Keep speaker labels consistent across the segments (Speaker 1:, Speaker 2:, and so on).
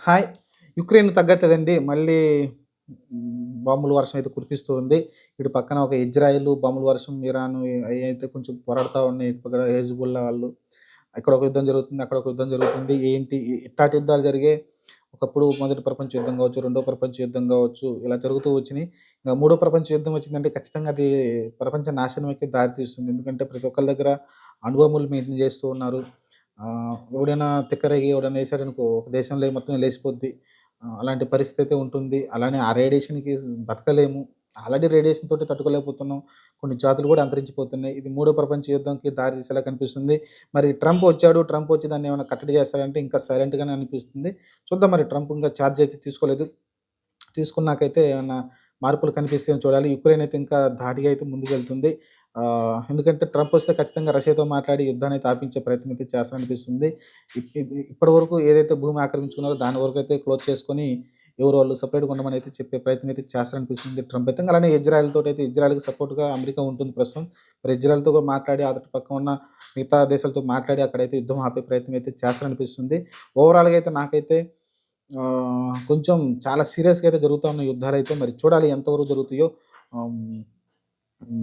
Speaker 1: Hi. Ukraine తగ్గట్లేదండి. మళ్ళీ మ్, బాంబుల వర్షం అయితే కురిపిస్తూ ఉంది ఇటు పక్కన ఒక ఇజ్రాయిల్ బాంబుల వర్షం ఇరాన్ అవి అయితే కొంచెం పోరాడుతూ ఉన్నాయి. ఇటు పక్కన వాళ్ళు. అక్కడ ఒక యుద్ధం జరుగుతుంది అక్కడ ఒక యుద్ధం జరుగుతుంది. ఏంటి? ఇ- ఇట్లాంటి యుద్ధాలు జరిగే ఒకప్పుడు మొదటి ప్రపంచ యుద్ధం కావచ్చు రెండో ప్రపంచ యుద్ధం కావచ్చు ఇలా జరుగుతూ వచ్చినాయి. ఇంకా మూడో ప్రపంచ యుద్ధం వచ్చిందంటే ఖచ్చితంగా అది ప్రపంచ నాశనం అయితే దారితీస్తుంది ఎందుకంటే ప్రతి ఒక్కరి దగ్గర అనుభవములు మెయింటైన్ చేస్తూ ఉన్నారు. ఎవడైనా తిక్కరగి ఎవడైనా వేసాడనుకో దేశంలో మొత్తం లేచిపోద్ది. అలాంటి పరిస్థితి అయితే ఉంటుంది. అలానే ఆ రేడియేషన్కి బతకలేము. ఆల్రెడీ రేడియేషన్ తోటి తట్టుకోలేకపోతున్నాం. కొన్ని జాతులు కూడా అంతరించిపోతున్నాయి. ఇది మూడో ప్రపంచ యుద్ధంకి దారి తీసేలా కనిపిస్తుంది. మరి ట్రంప్ వచ్చాడు. ట్రంప్ వచ్చి దాన్ని ఏమైనా కట్టడి చేస్తాడంటే ఇంకా సైలెంట్గానే అనిపిస్తుంది. చూద్దాం మరి ట్రంప్ ఇంకా ఛార్జ్ అయితే తీసుకోలేదు. తీసుకున్నాకైతే ఏమైనా మార్పులు కనిపిస్తే చూడాలి. యుక్రెయిన్ అయితే ఇంకా ధాటిగా అయితే ముందుకు వెళ్తుంది ఎందుకంటే ట్రంప్ వస్తే ఖచ్చితంగా రష్యాతో మాట్లాడి యుద్ధాన్ని అయితే ఆపించే ప్రయత్నం అయితే చేస్తారనిపిస్తుంది. ఇప్పటి వరకు ఏదైతే భూమి ఆక్రమించుకున్నారో దాని వరకు అయితే క్లోజ్ చేసుకొని ఎవరు వాళ్ళు సపరేట్గా ఉండమని అయితే చెప్పే ప్రయత్నం అయితే చేస్తారనిపిస్తుంది ట్రంప్ అయితే. అలానే ఇజ్రాయెల్ తోటి అయితే ఇజ్రాయెల్కి సపోర్ట్గా అమెరికా ఉంటుంది ప్రస్తుతం. మరి ఇజ్రాయెల్తో కూడా మాట్లాడి అతడి పక్క ఉన్న మిగతా దేశాలతో మాట్లాడి అక్కడైతే యుద్ధం ఆపే ప్రయత్నం అయితే చేస్తారనిపిస్తుంది. ఓవరాల్గా అయితే నాకైతే కొంచెం చాలా సీరియస్గా అయితే జరుగుతూ ఉన్న యుద్ధాలు అయితే మరి చూడాలి ఎంతవరకు జరుగుతాయో.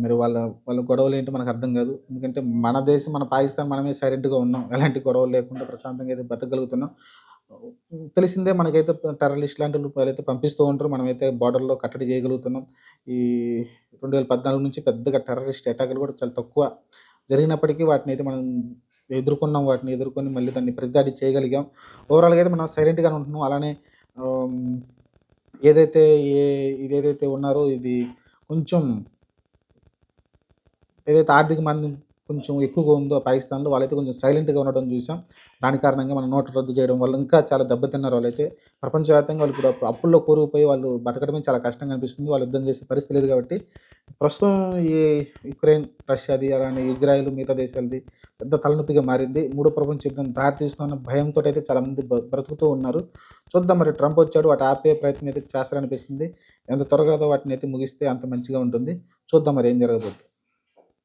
Speaker 1: మరి వాళ్ళ వాళ్ళ గొడవలు ఏంటి మనకు అర్థం కాదు. ఎందుకంటే మన దేశం మన పాకిస్తాన్ మనమే సైలెంట్గా ఉన్నాం. ఎలాంటి గొడవలు లేకుండా ప్రశాంతంగా అయితే బతకగలుగుతున్నాం తెలిసిందే మనకైతే టెర్రలిస్ట్ లాంటి వాళ్ళైతే పంపిస్తూ ఉంటారు. మనమైతే బార్డర్లో కట్టడి చేయగలుగుతున్నాం. ఈ రెండు వేల పద్నాలుగు నుంచి పెద్దగా టెర్రరిస్ట్ అటాకులు కూడా చాలా తక్కువ జరిగినప్పటికీ వాటిని అయితే మనం ఎదుర్కొన్నాం. వాటిని ఎదుర్కొని మళ్ళీ దాన్ని ప్రతిదాడి చేయగలిగాం. ఓవరాల్గా అయితే మనం సైలెంట్గానే ఉంటున్నాం. అలానే ఏదైతే ఏ ఇదేదైతే ఉన్నారో ఇది కొంచెం ఏదైతే ఆర్థిక మంది కొంచెం ఎక్కువగా ఉందో పాకిస్తాన్లో వాళ్ళైతే కొంచెం సైలెంట్గా ఉండడం చూసాం. దాని కారణంగా మన నోట్ రద్దు చేయడం వల్ల ఇంకా చాలా దెబ్బతిన్నారు వాళ్ళైతే. ప్రపంచవ్యాప్తంగా వాళ్ళు ఇప్పుడు అప్పుల్లో కూరుకుపోయి వాళ్ళు బతకడమే చాలా కష్టంగా అనిపిస్తుంది. వాళ్ళు యుద్ధం చేసే పరిస్థితి లేదు కాబట్టి. ప్రస్తుతం ఈ యుక్రెయిన్ రష్యాది అలానే ఇజ్రాయెల్ మిగతా దేశాలది పెద్ద తలనొప్పిగా మారింది. మూడో ప్రపంచ యుద్ధం దారితీస్తున్న భయంతో అయితే చాలామంది బ్రతుకుతూ ఉన్నారు. చూద్దాం మరి ట్రంప్ వచ్చాడు వాటి ఆపే ప్రయత్నం అయితే చేస్తారనిపిస్తుంది. ఎంత త్వరగా వాటిని అయితే ముగిస్తే అంత మంచిగా ఉంటుంది. చూద్దాం మరి ఏం జరగబోతుంది